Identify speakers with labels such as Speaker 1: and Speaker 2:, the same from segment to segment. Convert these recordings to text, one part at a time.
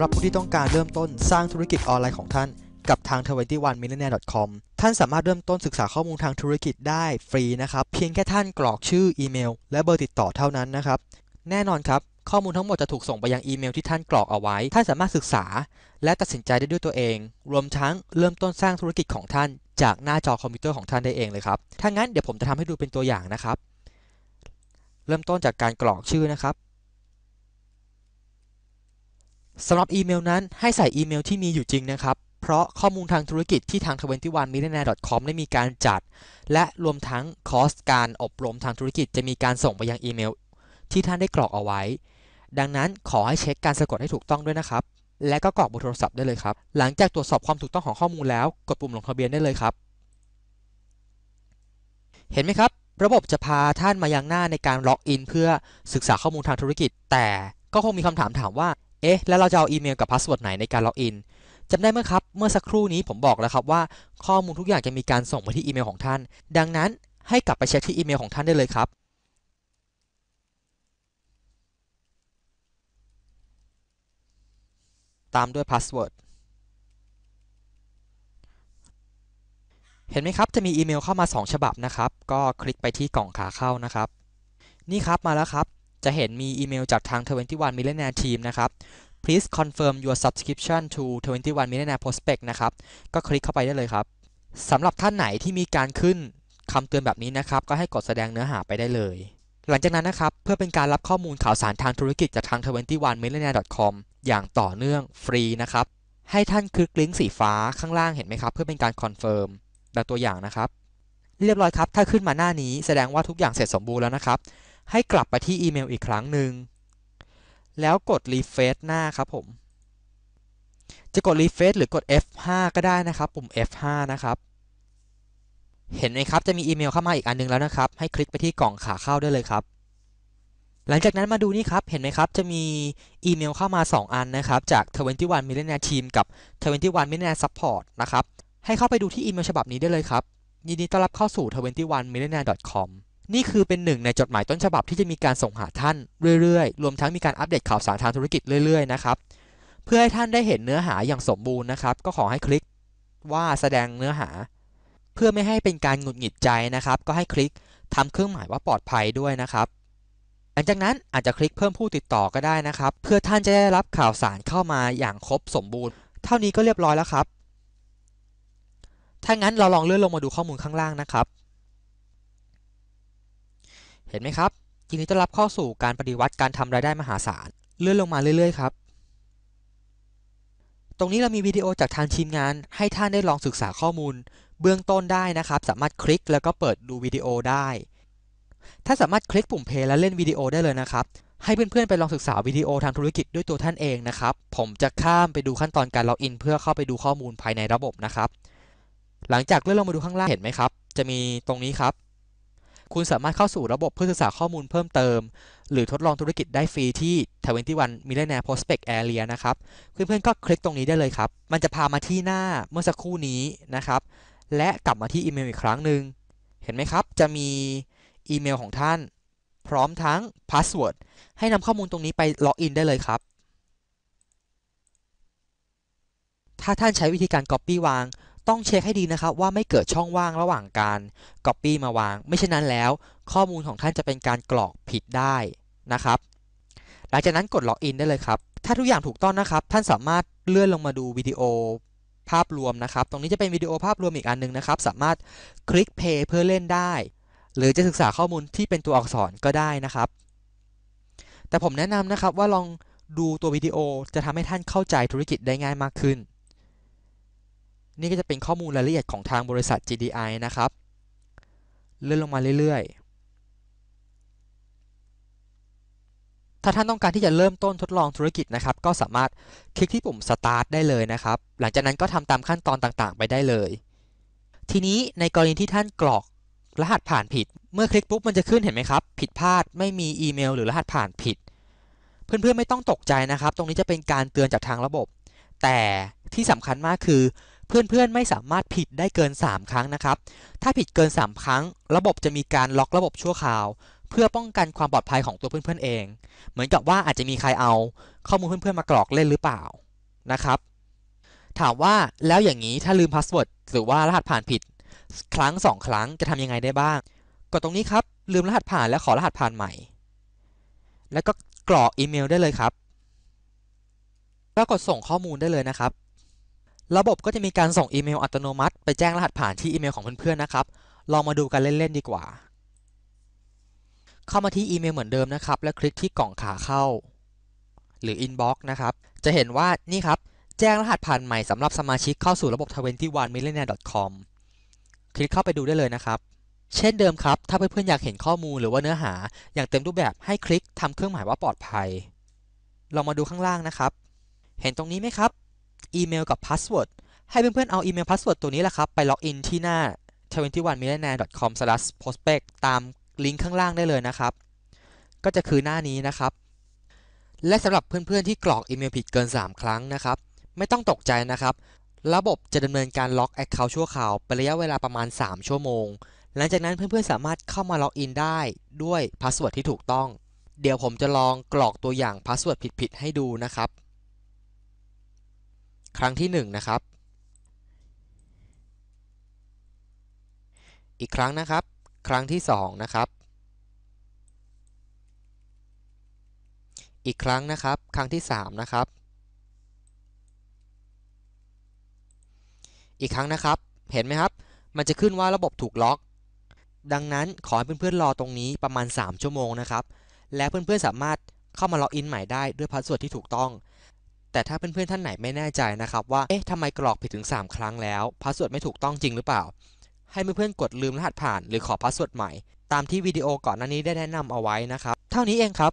Speaker 1: ำหรับผู้ที่ต้องการเริ่มต้นสร้างธุรกิจออนไลน์ของท่าน กับทาง 21millionaire.com ท่านสามารถเริ่มต้นศึกษาข้อมูลทางธุรกิจได้ฟรีนะครับ เพียงแค่ท่านกรอกชื่ออีเมล และเบอร์ติดต่อเท่านั้นนะครับ แน่นอนครับข้อมูลทั้งหมดจะถูกส่งไปยังอีเมลที่ท่านกรอกเอาไว้ ท่านสามารถศึกษา และตัดสินใจได้ด้วยตัวเอง รวมทั้งเริ่มต้นสร้างธุรกิจของท่าน จากหน้าจอคอมพิวเตอร์ของท่านได้เองเลยครับ ถ้างั้นเดี๋ยวผมจะทำให้ดูเป็นตัวอย่างนะครับ เริ่มต้นจากการกรอกชื่อนะครับ สำหรับอีเมลนั้นให้ใส่อีเมลที่มีอยู่จริงนะครับ เพราะข้อมูลทางธุรกิจที่ทาง 21millionaire.com ได้มีการจัด และรวมทั้งคอสการอบรมทางธุรกิจจะมีการส่งไปยังอีเมล ที่ท่านได้กรอกเอาไว้ ดังนั้นขอให้เช็คการสะกดให้ถูกต้องด้วยนะครับ และก็กรอกเบอร์โทรศัพท์ได้เลยครับ หลังจากตรวจสอบความถูกต้องของข้อมูลแล้ว กดปุ่มลงทะเบียนได้เลยครับ เห็นไหมครับ ระบบจะพาท่านมายังหน้าในการล็อกอินเพื่อศึกษาข้อมูลทางธุรกิจ แต่ก็คงมีคำถามถามว่า เอ๊ะ แล้วเราจะเอาอีเมลกับพาสเวิร์ดไหนในการล็อกอินจำได้ไหมครับ เมื่อสักครู่นี้ผมบอกแล้วครับว่าข้อมูลทุกอย่างจะมีการส่งไปที่อีเมลของท่าน ดังนั้นให้กลับไปเช็คที่อีเมลของท่านได้เลยครับ ตามด้วยพาสเวิร์ด เห็นไหมครับ จะมีอีเมลเข้ามา 2 ฉบับนะครับ ก็คลิกไปที่กล่องขาเข้านะครับ นี่ครับมาแล้วครับ จะเห็นมีอีเมลจากทาง 21 Millionaire Team นะครับ please confirm your subscription to 21 Millionaire Prospect นะครับ ก็คลิกเข้าไปได้เลยครับสำหรับท่านไหนที่มีการขึ้นคำเตือนแบบนี้นะครับ ก็ให้กดแสดงเนื้อหาไปได้เลย หลังจากนั้นนะครับ เพื่อเป็นการรับข้อมูลข่าวสารทางธุรกิจจากทาง 21 Millionaire.com อย่างต่อเนื่องฟรีนะครับ ให้ท่านคลิกลิงก์สีฟ้าข้างล่างเห็นไหมครับ เพื่อเป็นการคอนเฟิร์มแบบตัวอย่างนะครับ เรียบร้อยครับ ถ้าขึ้นมาหน้านี้แสดงว่าทุกอย่างเสร็จสมบูรณ์แล้วนะครับ ให้กลับไปที่อีเมลอีกครั้งหนึ่ง แล้วกดรีเฟรชหน้าครับผม จะกดรีเฟรชหรือกด F5 ก็ได้นะครับ ปุ่ม F5 นะครับ เห็นไหมครับ จะมีอีเมลเข้ามาอีกอันนึงแล้วนะครับ ให้คลิกไปที่กล่องขาเข้าได้เลยครับ หลังจากนั้นมาดูนี่ครับ เห็นไหมครับ จะมีอีเมลเข้ามา 2 อันนะครับ จาก 21 Millionaire Team กับ 21 Millionaire Support นะครับ ให้เข้าไปดูที่อีเมลฉบับนี้ได้เลยครับ ยินดีต้อนรับเข้าสู่ 21 millionaire.com นี่คือเป็นหนึ่งในจดหมายต้นฉบับที่จะมีการส่งหาท่านเรื่อยๆ รวมทั้งมีการอัปเดตข่าวสารทางธุรกิจเรื่อยๆนะครับ เพื่อให้ท่านได้เห็นเนื้อหาอย่างสมบูรณ์นะครับ ก็ขอให้คลิกว่าแสดงเนื้อหา เพื่อไม่ให้เป็นการหงุดหงิดใจนะครับ ก็ให้คลิกทำเครื่องหมายว่าปลอดภัยด้วยนะครับ หลังจากนั้นอาจจะคลิกเพิ่มผู้ติดต่อก็ได้นะครับ เพื่อท่านจะได้รับข่าวสารเข้ามาอย่างครบสมบูรณ์ เท่านี้ก็เรียบร้อยแล้วครับ ถ้างั้นเราลองเลื่อนลงมาดูข้อมูลข้างล่างนะครับ เห็นไหมครับยินดีต้อนรับเข้าสู่การปฏิวัติการทำรายได้มหาศาลเลื่อนลงมาเรื่อยๆครับตรงนี้เรามีวิดีโอจากทางทีมงาน ให้ท่านได้ลองศึกษาข้อมูล เบื้องต้นได้นะครับ สามารถคลิกแล้วก็เปิดดูวิดีโอได้ ถ้าสามารถคลิกปุ่มเพลย์และเล่นวิดีโอได้เลยนะครับ ให้เพื่อนๆไปลองศึกษาวิดีโอทางธุรกิจด้วยตัวท่านเองนะครับ ผมจะข้ามไปดูขั้นตอนการล็อกอินเพื่อเข้าไปดูข้อมูลภายในระบบนะครับ หลังจากเลื่อนลงมาดูข้างล่างเห็นไหมครับ จะมีตรงนี้ครับ คุณสามารถเข้าสู่ระบบเพื่อศึกษาข้อมูลเพิ่มเติม หรือทดลองธุรกิจได้ฟรีที่ 21 Millionaire Prospect Area นะครับ เพื่อนๆก็คลิกตรงนี้ได้เลยครับ มันจะพามาที่หน้าเมื่อสักครู่นี้นะครับ และกลับมาที่อีเมลอีกครั้งหนึ่ง เห็นไหมครับ จะมีอีเมลของท่าน พร้อมทั้งพาสเวิร์ด ให้นำข้อมูลตรงนี้ไปล็อกอินได้เลยครับ ถ้าท่านใช้วิธีการ Copy วาง ต้องเช็คให้ดีนะครับว่าไม่เกิดช่องว่างระหว่างการ Copy มาวาง ไม่เช่นนั้นแล้ว ข้อมูลของท่านจะเป็นการกรอกผิดได้นะครับ หลังจากนั้นกดล็อกอินได้เลยครับ ถ้าทุกอย่างถูกต้องนะครับ ท่านสามารถเลื่อนลงมาดูวิดีโอภาพรวมนะครับ ตรงนี้จะเป็นวิดีโอภาพรวมอีกอันนึงนะครับ สามารถคลิก play เพื่อเล่นได้ หรือจะศึกษาข้อมูลที่เป็นตัวอักษรก็ได้นะครับ แต่ผมแนะนำนะครับว่าลองดูตัววิดีโอจะทำให้ท่านเข้าใจธุรกิจได้ง่ายมากขึ้น นี่ก็จะเป็นข้อมูลรายละเอียดของทางบริษัท GDI นะครับ เลื่อนลงมาเรื่อยๆ ถ้าท่านต้องการที่จะเริ่มต้นทดลองธุรกิจนะครับ ก็สามารถคลิกที่ปุ่ม start ได้เลยนะครับ หลังจากนั้นก็ทำตามขั้นตอนต่างๆ ไปได้เลย ทีนี้ในกรณีที่ท่านกรอกรหัสผ่านผิด เมื่อคลิกปุ๊บมันจะขึ้นเห็นไหมครับ ผิดพลาด ไม่มีอีเมล หรือรหัสผ่านผิด เพื่อนๆไม่ต้องตกใจนะครับ ตรงนี้จะเป็นการเตือนจากทางระบบ แต่ที่สำคัญมากคือ เพื่อนๆไม่สามารถผิดได้เกิน 3 ครั้งนะครับ ถ้าผิดเกิน 3 ครั้ง ระบบจะมีการล็อกระบบชั่วคราว เพื่อป้องกันความปลอดภัยของตัวเพื่อนๆเอง เหมือนกับว่าอาจจะมีใครเอาข้อมูลเพื่อนๆมากรอกเล่นหรือเปล่านะครับ ถามว่าแล้วอย่างนี้ถ้าลืมพาสเวิร์ดหรือว่ารหัสผ่านผิด ครั้งสองครั้งจะทำยังไงได้บ้าง กดตรงนี้ครับ ลืมรหัสผ่านและขอรหัสผ่านใหม่ แล้วก็กรอกอีเมลได้เลยครับแล้วกดส่งข้อมูลได้เลยนะครับ ระบบก็จะมีการส่งอีเมลอัตโนมัติ ไปแจ้งรหัสผ่านที่อีเมลของเพื่อนๆนะครับ ลองมาดูกันเล่นๆดีกว่า เข้ามาที่อีเมลเหมือนเดิมนะครับ แล้วคลิกที่กล่องขาเข้า หรือ Inbox นะครับ จะเห็นว่านี่ครับ แจ้งรหัสผ่านใหม่สำหรับสมาชิกเข้าสู่ระบบ 21millionaire.com คลิกเข้าไปดูได้เลยนะครับ เช่นเดิมครับ ถ้าเพื่อนๆอยากเห็นข้อมูลหรือว่าเนื้อหา อย่างเต็มรูปแบบให้คลิกทำเครื่องหมายว่าปลอดภัย ลองมาดูข้างล่างนะครับ เห็นตรงนี้ไหมครับ อีเมลกับพาสเวิร์ดให้เพื่อนๆ เอาอีเมลพาสเวิร์ดตัวนี้แหละครับ ไปล็อกอินที่หน้า 21millionaire.com/prospect ตามลิงก์ข้างล่างได้เลยนะครับ ก็จะคือหน้านี้นะครับ และสำหรับเพื่อนๆ ที่กรอกอีเมลผิดเกิน 3 ครั้งนะครับ ไม่ต้องตกใจนะครับ ระบบจะดำเนินการล็อก Account ชั่วคราวเป็นระยะเวลาประมาณ 3 ชั่วโมง หลังจากนั้นเพื่อนๆ สามารถเข้ามาล็อกอินได้ด้วยพาสเวิร์ดที่ถูกต้อง เดี๋ยวผมจะลองกรอกตัวอย่างพาสเวิร์ดผิดๆ ให้ดูนะครับ ครั้งที่1นะครับ อีกครั้งนะครับ ครั้งที่2นะครับ อีกครั้งนะครับ ครั้งที่3นะครับ อีกครั้งนะครับ เห็นไหมครับ มันจะขึ้นว่าระบบถูกล็อก ดังนั้นขอให้เพื่อนๆรอตรงนี้ประมาณ 3 ชั่วโมงนะครับ และเพื่อนๆสามารถเข้ามาล็อกอินใหม่ได้ด้วยพาสเวิร์ดที่ถูกต้อง แต่ถ้าเพื่อนๆท่านไหนไม่แน่ใจนะครับว่า เอ๊ะทำไมกรอกผิดถึง 3 ครั้งแล้วพาสเวิร์ดไม่ถูกต้องจริงหรือเปล่า ให้เพื่อนๆกดลืมรหัสผ่านหรือขอพาสเวิร์ดใหม่ ตามที่วิดีโอก่อนหน้านี้ได้แนะนำเอาไว้นะครับ เท่านี้เองครับ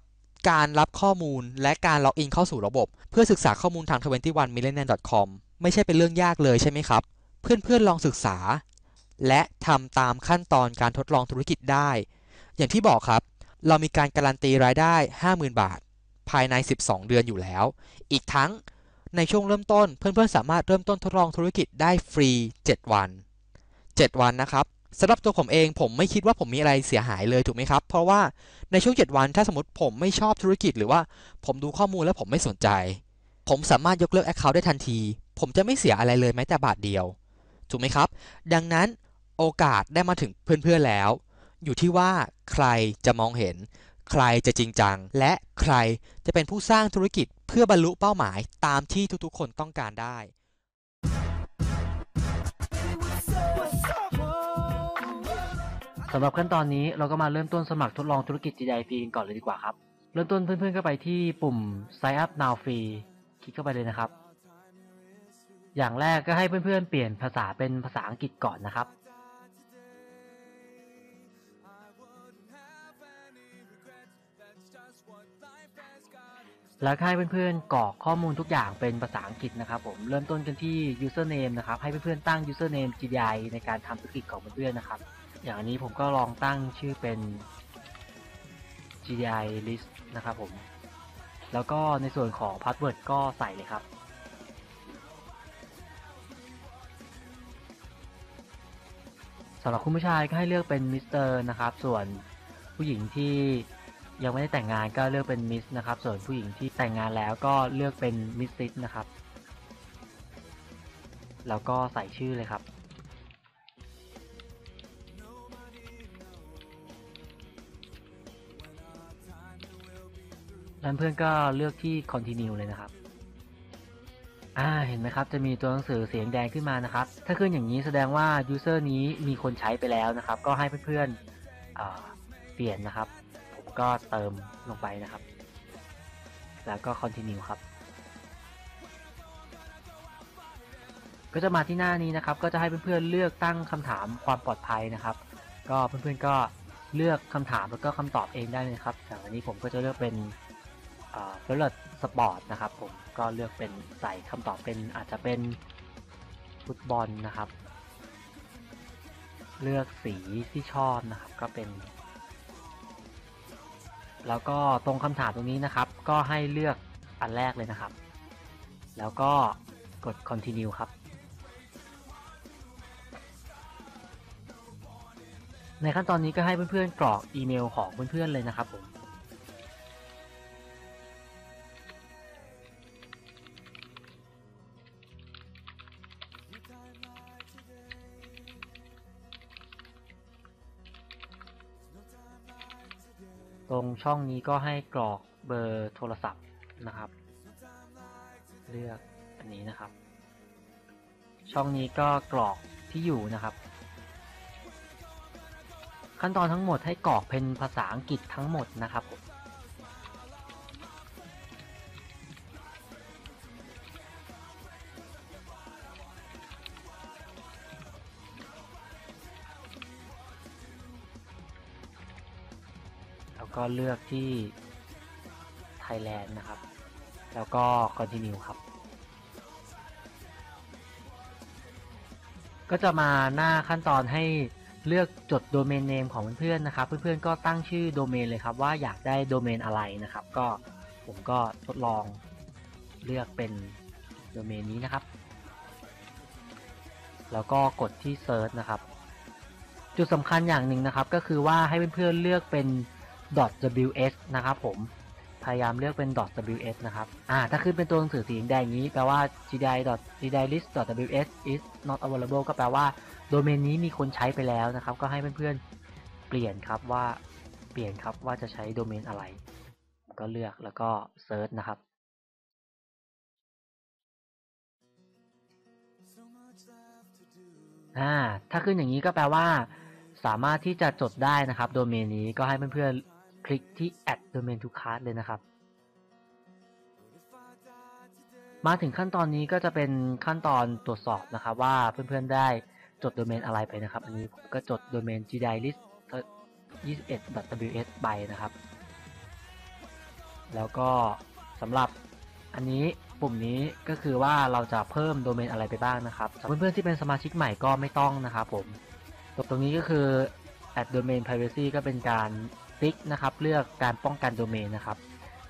Speaker 1: การรับข้อมูลและการล็อกอินเข้าสู่ระบบ เพื่อศึกษาข้อมูลทาง 21millionaire.com ไม่ใช่เป็นเรื่องยากเลยใช่ไหมครับ เพื่อนๆลองศึกษา และทำตามขั้นตอนการทดลองธุรกิจได้ อย่างที่บอกครับ เรามีการการันตีรายได้ 50,000 บาท ภายใน 12 เดือนอยู่แล้ว อีกทั้งในช่วงเริ่มต้นเพื่อนๆ สามารถเริ่มต้นทดลองธุรกิจได้ฟรี 7 วัน 7 วันนะครับสำหรับตัวผมเองผมไม่คิดว่าผมมีอะไรเสียหายเลยถูกไหมครับ เพราะว่าในช่วง 7 วันถ้าสมมติผมไม่ชอบธุรกิจหรือว่าผมดูข้อมูลแล้วผมไม่สนใจ ผมสามารถยกเลิก Account ได้ทันที ผมจะไม่เสียอะไรเลยแม้แต่บาทเดียว ถูกไหมครับ ดังนั้นโอกาสได้มาถึงเพื่อนๆแล้ว อยู่ที่ว่าใครจะมองเห็น ใครจะจริงจัง และใครจะเป็นผู้สร้างธุรกิจเพื่อบรรลุเป้าหมายตามที่ทุกๆ คนต้องการได้
Speaker 2: สำหรับขั้นตอนนี้เราก็มาเริ่มต้นสมัครทดลองธุรกิจ GIP กันก่อนเลยดีกว่าครับ เริ่มต้นเพื่อนๆก็ไปที่ปุ่ม Sign up now free คลิกเข้าไปเลยนะครับ อย่างแรกก็ให้เพื่อนๆเปลี่ยนภาษาเป็นภาษาอังกฤษก่อนนะครับ แล้วให้เพื่อนๆกรอกข้อมูลทุกอย่างเป็นภาษาอังกฤษนะครับผมเริ่มต้นกันที่ username นะครับให้เพื่อนๆตั้ง username GDI ในการทำธุรกิจของเพื่อนๆนะครับ อย่างนนี้ผมก็ลองตั้งชื่อเป็น GDI list นะครับผม แล้วก็ในส่วนของ password ก็ใส่เลยครับ สำหรับคุณผู้ชายก็ให้เลือกเป็นมิสเตอร์นะครับ ส่วนผู้หญิงที่ ยังไม่ได้แต่งงานก็เลือกเป็นมิสนะครับ ส่วนผู้หญิงที่แต่งงานแล้วก็เลือกเป็นมิสซิสนะครับ แล้วก็ใส่ชื่อเลยครับ แล้วเพื่อนก็เลือกที่ continue เลยนะครับอ่าเห็นไหมครับ จะมีตัวหนังสือเสียงแดงขึ้นมานะครับ ถ้าขึ้นอย่างนี้แสดงว่า user นี้มีคนใช้ไปแล้วนะครับ ก็ให้เพื่อนๆอ่าเปลี่ยนนะครับ ก็เติมลงไปนะครับ แล้วก็ continue ครับ ก็จะมาที่หน้านี้นะครับ ก็จะให้เพื่อนๆเลือกตั้งคำถามความปลอดภัยนะครับ ก็เพื่อนๆก็เลือกคำถามแล้วก็คำตอบเองได้เลยนะครับอย่างอันนี้ผมก็จะเลือกเป็นเฟลเลตสปอร์ตนะครับ ผมก็เลือกเป็นใส่คำตอบเป็นอาจจะเป็นฟุตบอลนะครับ เลือกสีที่ชอบนะครับ ก็เป็น แล้วก็ตรงคำถามตรงนี้นะครับ ก็ให้เลือกอันแรกเลยนะครับ แล้วก็กด continue ครับ ในขั้นตอนนี้ก็ให้เพื่อนๆกรอกอีเมลของเพื่อนๆเลยนะครับผม รงช่องนี้ก็ให้กรอกเบอร์โทรศัพท์นะครับ เลือกอันนี้นะครับ ช่องนี้ก็กรอกที่อยู่นะครับ ขั้นตอนทั้งหมดให้กรอกเป็นภาษาอังกฤษทั้งหมดนะครับ ก็เลือกที่ Thailand นะครับ แล้วก็ continue ครับ ก็จะมาหน้าขั้นตอนให้เลือกจดโดเมนเนมของเพื่อนๆนะครับ เพื่อนๆก็ตั้งชื่อโดเมนเลยครับว่าอยากได้โดเมนอะไรนะครับ ก็ผมก็ทดลองเลือกเป็นโดเมนนี้นะครับ แล้วก็กดที่ Search นะครับ จุดสำคัญอย่างหนึ่งนะครับ ก็คือว่าให้เพื่อนๆเลือกเป็น .ws นะครับผมพยายามเลือกเป็น .ws นะครับ อ่า ถ้าขึ้นเป็นตัวหนังสือสีแดงอย่างนี้แปลว่า gdi gdi list ws is not available ก็แปลว่าโดเมนนี้มีคนใช้ไปแล้วนะครับ ก็ให้เพื่อนๆ เปลี่ยนครับว่า เปลี่ยนครับว่าจะใช้โดเมนอะไร ก็เลือกแล้วก็เซิร์ชนะครับ อ่า ถ้าขึ้นอย่างนี้ก็แปลว่า สามารถที่จะจดได้นะครับ โดเมนนี้ก็ให้เพื่อนๆ คลิกที่ add domain to cart เลยนะครับ มาถึงขั้นตอนนี้ก็จะเป็นขั้นตอนตรวจสอบนะครับ ว่าเพื่อนๆได้จดโดเมนอะไรไปนะครับ อันนี้ผมก็จดโดเมน gdilist 21.ws ไปนะครับ แล้วก็สำหรับอันนี้ปุ่มนี้ก็คือว่าเราจะเพิ่มโดเมนอะไรไปบ้างนะครับเพื่อนๆที่เป็นสมาชิกใหม่ก็ไม่ต้องนะครับผมตรงนี้ก็คือ add domain privacy ก็เป็นการ ติ๊กนะครับ เลือกการป้องกันโดเมนนะครับ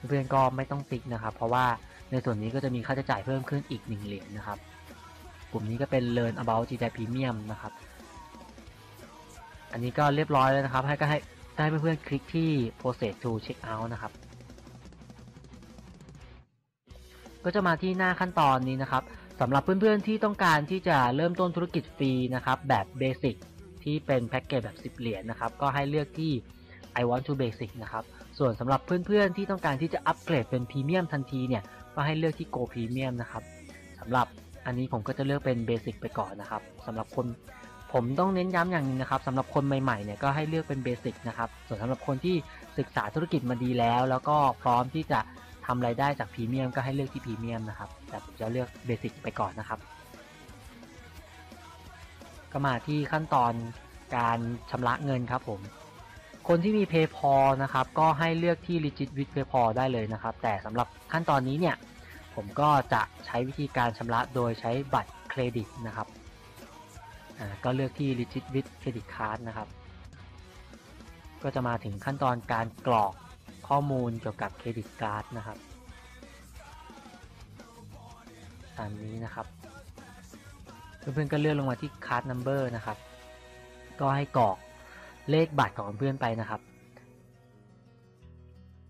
Speaker 2: เพื่อนก็ไม่ต้องติ๊กนะครับ เพราะว่าในส่วนนี้ก็จะมีค่าใช้จ่ายเพิ่มขึ้นอีก 1 เหรียญนะครับ กลุ่มนี้ก็เป็น learn about GTI Premium นะครับ อันนี้ก็เรียบร้อยแล้วนะครับ ให้ก็ให้ให้เพื่อนๆคลิกที่ process to check out นะครับ ก็จะมาที่หน้าขั้นตอนนี้นะครับสำหรับเพื่อนๆที่ต้องการที่จะเริ่มต้นธุรกิจฟรีนะครับ แบบเบสิกที่เป็นแพ็กเกจแบบ 10 เหรียญนะครับ ก็ให้เลือกที่ I want to basic นะครับ ส่วนสำหรับเพื่อนๆที่ต้องการที่จะอัปเกรดเป็นพรีเมียมทันทีเนี่ย ก็ให้เลือกที่ Go Premium นะครับสำหรับอันนี้ผมก็จะเลือกเป็นเบสิกไปก่อนนะครับสำหรับคนผมต้องเน้นย้ำอย่างหนึงนะครับสำหรับคนใหม่ๆเนี่ยก็ให้เลือกเป็นเบสิกนะครับส่วนสำหรับคนที่ศึกษาธุรกิจมาดีแล้ว แล้วก็พร้อมที่จะทำรายได้จากพรีเมียมก็ให้เลือกที่พรีเมียมนะครับแต่ผมจะเลือกเบสิกไปก่อนนะครับก็มาที่ขั้นตอนการชำระเงินครับผม คนที่มี PayPal นะครับ ก็ให้เลือกที่ Legit with PayPal ได้เลยนะครับ แต่สำหรับขั้นตอนนี้เนี่ย ผมก็จะใช้วิธีการชำระโดยใช้บัตรเครดิตนะครับก็เลือกที่ Legit with Credit Card นะครับ ก็จะมาถึงขั้นตอนการกรอกข้อมูลเกี่ยวกับเครดิตการ์ดนะครับตามนี้นะครับ เพื่อนๆก็เลื่อนลงมาที่ Card Number นะครับ ก็ให้กรอก เลขบัตรของเพื่อนไปนะครับ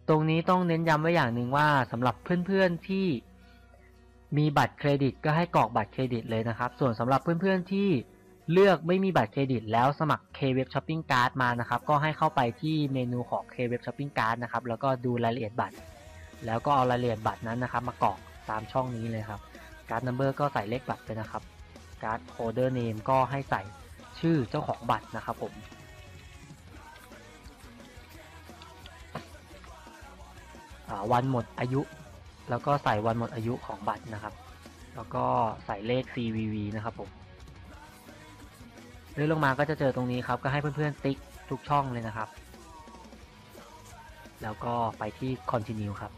Speaker 2: ตรงนี้ต้องเน้นย้ำไว้อย่างหนึ่งว่าสำหรับเพื่อนๆที่มีบัตรเครดิตก็ให้กรอกบัตรเครดิตเลยนะครับ ส่วนสำหรับเพื่อนๆที่เลือกไม่มีบัตรเครดิต แล้วสมัคร K-Web Shopping Card มานะครับ ก็ให้เข้าไปที่เมนูของ K-Web Shopping Card นะครับ แล้วก็ดูรายละเอียดบัตร แล้วก็เอารายละเอียดบัตรนั้นนะครับ มากรอกตามช่องนี้เลยครับ การ์ด number ก็ใส่เลขบัตรไปนะครับ การ์ด holder name ก็ให้ใส่ชื่อเจ้าของบัตรนะครับผม วันหมดอายุ แล้วก็ใส่วันหมดอายุของบัตรนะครับ แล้วก็ใส่เลข CVV นะครับผมเลื่อนลงมาก็จะเจอตรงนี้ครับ ก็ให้เพื่อนๆติ๊กทุกช่องเลยนะครับ แล้วก็ไปที่ continue ครับ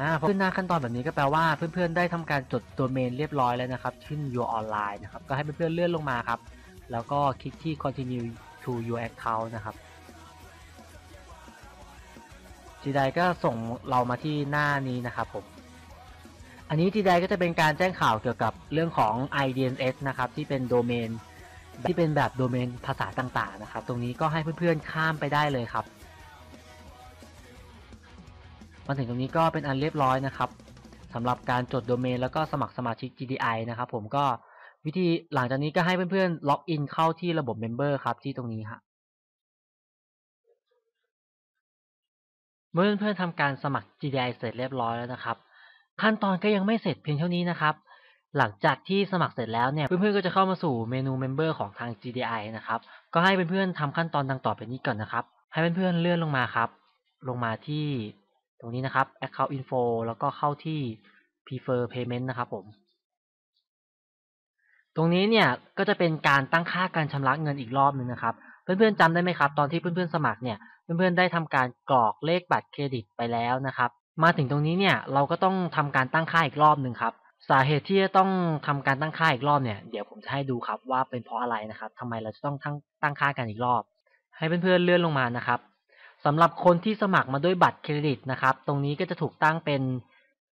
Speaker 2: อ่าพอขึ้นหน้าขั้นตอนแบบนี้ก็แปลว่าเพื่อนๆได้ทำการจดโดเมนเรียบร้อยแล้วนะครับ ขึ้น your online นะครับ ก็ให้เพื่อนๆเลื่อนลงมาครับ แล้วก็คลิกที่ continue to your account นะครับจีไดก็ส่งเรามาที่หน้านี้นะครับผม อันนี้ทีใดก็จะเป็นการแจ้งข่าวเกี่ยวกับเรื่องของ IDNS นะครับ ที่เป็นโดเมนที่เป็นแบบโดเมนภาษาต่างๆนะครับ ตรงนี้ก็ให้เพื่อนๆข้ามไปได้เลยครับ มาถึงตรงนี้ก็เป็นอันเรียบร้อยนะครับสำหรับการจดโดเมนแล้วก็สมัครสมาชิก GDI นะครับผมก็ วิธีหลังจากนี้ก็ให้เพื่อนๆล็อกอินเข้าที่ระบบ Member ครับที่ตรงนี้ครับเมื่อเพื่อนๆทำการสมัคร GDI เสร็จเรียบร้อยแล้วนะครับ ขั้นตอนก็ยังไม่เสร็จเพียงเท่านี้นะครับ หลังจากที่สมัครเสร็จแล้วเนี่ยเพื่อนๆก็จะเข้ามาสู่เมนู Member ของทาง GDI นะครับก็ให้เพื่อนๆทำขั้นตอนดังต่อไปนี้ก่อนนะครับ ให้เพื่อนๆเลื่อนลงมาครับ ลงมาที่ตรงนี้นะครับ Account Info แล้วก็เข้าที่ Prefer Payment นะครับผม ตรงนี้เนี่ยก็จะเป็นการตั้งค่าการชำระเงินอีกรอบหนึ่งนะครับ เพื่อนๆจำได้ไหมครับ ตอนที่เพื่อนๆสมัครเนี่ยเพื่อนๆได้ทำการกรอกเลขบัตรเครดิตไปแล้วนะครับ มาถึงตรงนี้เนี่ยเราก็ต้องทำการตั้งค่าอีกรอบหนึ่งครับ สาเหตุที่จะต้องทำการตั้งค่าอีกรอบเนี่ยเดี๋ยวผมจะให้ดูครับว่าเป็นเพราะอะไรนะครับทำไมเราจะต้องตั้งตั้งค่ากันอีกรอบ ให้เพื่อนๆเลื่อนลงมานะครับสำหรับคนที่สมัครมาด้วยบัตรเครดิตนะครับ ตรงนี้ก็จะถูกตั้งเป็น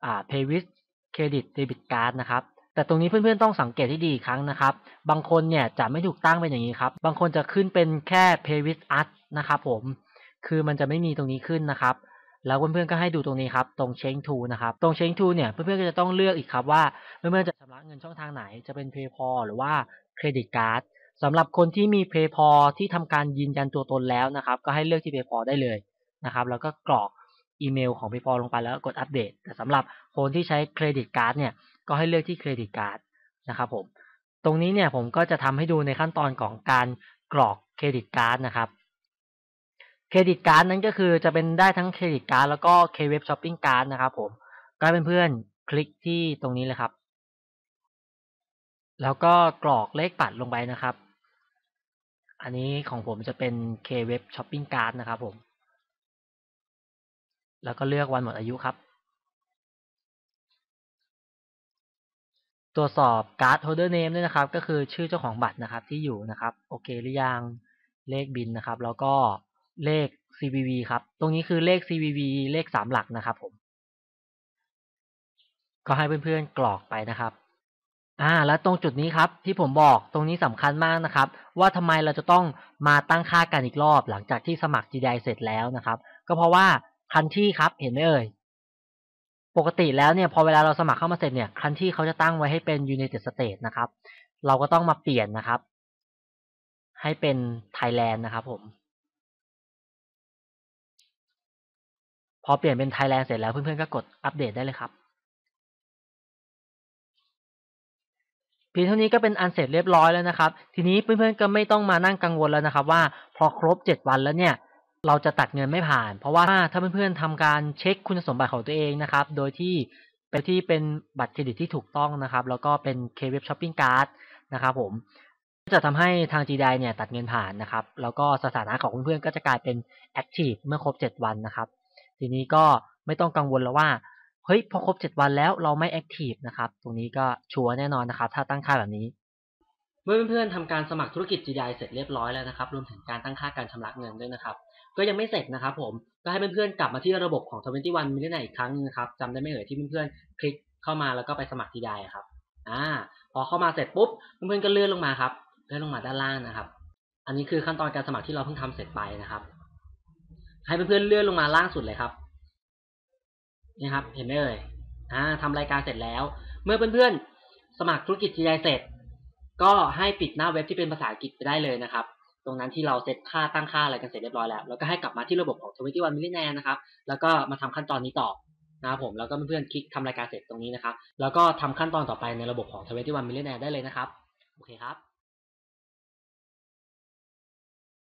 Speaker 2: อ่า Pay with Credit Debit Card นะครับ แต่ตรงนี้เพื่อนๆต้องสังเกตให้ดีอีกครั้งนะครับ บางคนเนี่ยจะไม่ถูกตั้งเป็นอย่างนี้ครับ บางคนจะขึ้นเป็นแค่ Pay with Us นะครับผม คือมันจะไม่มีตรงนี้ขึ้นนะครับ แล้วเพื่อนๆก็ให้ดูตรงนี้ครับ ตรง Change to นะครับ ตรง Change to เนี่ยเพื่อนๆก็จะต้องเลือกอีกครับว่าเพื่อนๆจะชำระเงินช่องทางไหน จะเป็น PayPal หรือว่า Credit Card สำหรับคนที่มี PayPal ที่ทำการยืนยันตัวตนแล้วนะครับ ก็ให้เลือกที่ PayPal ได้เลยนะครับ แล้วก็กรอกอีเมลของ PayPal ลงไปแล้วกดอัปเดต แต่สำหรับคนที่ใช้เครดิตการ์ดเนี่ย ก็ให้เลือกที่เครดิตการ์ดนะครับผมตรงนี้เนี่ยผมก็จะทำให้ดูในขั้นตอนของการกรอกเครดิตการ์ดนะครับเครดิตการ์ดนั้นก็คือจะเป็นได้ทั้งเครดิตการ์ดแล้วก็เคเว็บช้อปปิ้งการ์ดนะครับผมก็ให้เพื่อนๆคลิกที่ตรงนี้เลยครับ แล้วก็กรอกเลขบัตรลงไปนะครับ อันนี้ของผมจะเป็นเคเว็บช้อปปิ้งการ์ดนะครับผมแล้วก็เลือกวันหมดอายุครับ ตรวจสอบการ์ดโฮเดอร์เนมด้วยนะครับ ก็คือชื่อเจ้าของบัตรนะครับที่อยู่นะครับ โอเคหรือยังเลขบินนะครับ แล้วก็เลข CVV ครับ ตรงนี้คือเลข CVV เลขสามหลักนะครับผม ก็ให้เพื่อนๆกรอกไปนะครับ อ่า แล้วตรงจุดนี้ครับ ที่ผมบอกตรงนี้สำคัญมากนะครับ ว่าทำไมเราจะต้องมาตั้งค่ากันอีกรอบ หลังจากที่สมัคร GDI เสร็จแล้วนะครับ ก็เพราะว่าคันที่ครับ เห็นไหมเอ่ย ปกติแล้วเนี่ยพอเวลาเราสมัครเข้ามาเสร็จเนี่ยคันที่เขาจะตั้งไว้ให้เป็น United States นะครับ เราก็ต้องมาเปลี่ยนนะครับ ให้เป็น Thailand นะครับผม พอเปลี่ยนเป็น Thailand เสร็จแล้วเพื่อนๆก็กดอัปเดตได้เลยครับเพียงเท่านี้ก็เป็นอันเสร็จเรียบร้อยแล้วนะครับ ทีนี้เพื่อนๆก็ไม่ต้องมานั่งกังวลแล้วนะครับ ว่าพอครบ 7 วันแล้วเนี่ย เราจะตัดเงินไม่ผ่าน เพราะว่าถ้าเพื่อนๆทำการเช็คคุณสมบัติของตัวเองนะครับ โดยที่ไปที่เป็นบัตรเครดิตที่ถูกต้องนะครับ แล้วก็เป็น K-Web Shopping Card นะครับผมจะทำให้ทาง GDI เนี่ยตัดเงินผ่านนะครับ แล้วก็สถานะของเพื่อนๆก็จะกลายเป็น Active เมื่อครบ 7 วันนะครับ ทีนี้ก็ไม่ต้องกังวลแล้วว่าเฮ้ยพอครบ 7 วันแล้วเราไม่ Active นะครับ ตรงนี้ก็ชัวร์แน่นอนนะครับ ถ้าตั้งค่าแบบนี้ เมื่อเพื่อนๆทำการสมัครธุรกิจ GDI เสร็จเรียบร้อยแล้วนะครับ รวมถึงการตั้งค่าการชำระเงินด้วยนะครับ ก็ยังไม่เสร็จนะครับผมก็ให้เพื่อนๆกลับมาที่ระบบของ 21 Millionaire อีกครั้งนึงนะครับจำได้ไหมเอ่ยที่เพื่อนๆคลิกเข้ามาแล้วก็ไปสมัคร GDI อะครับอ่าพอเข้ามาเสร็จปุ๊บเพื่อนๆก็เลื่อนลงมาครับเลื่อนลงมาด้านล่างนะครับ อันนี้คือขั้นตอนการสมัครที่เราเพิ่งทำเสร็จไปนะครับ ให้เพื่อนๆเลื่อนลงมาล่างสุดเลยครับนี่ครับ เห็นไหมเอ่ยอ่าทำรายการเสร็จแล้ว เมื่อเพื่อนๆสมัครธุรกิจ GDI เสร็จ ก็ให้ปิดหน้าเว็บที่เป็นภาษาอังกฤษไปได้เลยนะครับ ตรงนั้นที่เราเซตค่าตั้งค่าอะไรกันเสร็จเรียบร้อยแล้ว แล้วก็ให้กลับมาที่ระบบของ21 Millionaire นะครับ แล้วก็มาทำขั้นตอนนี้ต่อนะครับผม แล้วก็เพื่อนๆคลิกทำรายการเสร็จตรงนี้นะครับ แล้วก็ทำขั้นตอนต่อไปในระบบของ21 Millionaire ได้เลยนะครับ โอเคครับ